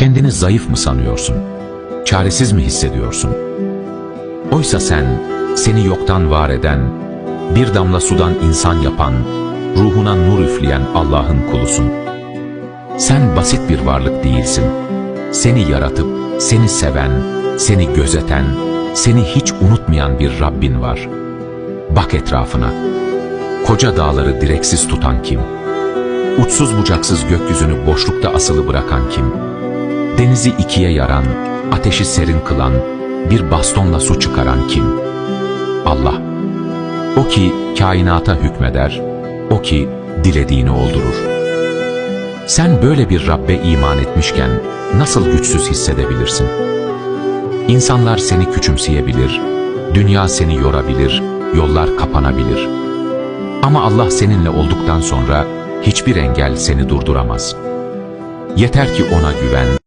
Kendini zayıf mı sanıyorsun? Çaresiz mi hissediyorsun? Oysa sen, seni yoktan var eden, bir damla sudan insan yapan, ruhuna nur üfleyen Allah'ın kulusun. Sen basit bir varlık değilsin. Seni yaratıp, seni seven, seni gözeten, seni hiç unutmayan bir Rabbin var. Bak etrafına. Koca dağları direksiz tutan kim? Uçsuz bucaksız gökyüzünü boşlukta asılı bırakan kim? Denizi ikiye yaran, ateşi serin kılan, bir bastonla su çıkaran kim? Allah. O ki kainata hükmeder, o ki dilediğini oldurur. Sen böyle bir Rabbe iman etmişken nasıl güçsüz hissedebilirsin? İnsanlar seni küçümseyebilir, dünya seni yorabilir, yollar kapanabilir. Ama Allah seninle olduktan sonra hiçbir engel seni durduramaz. Yeter ki ona güven,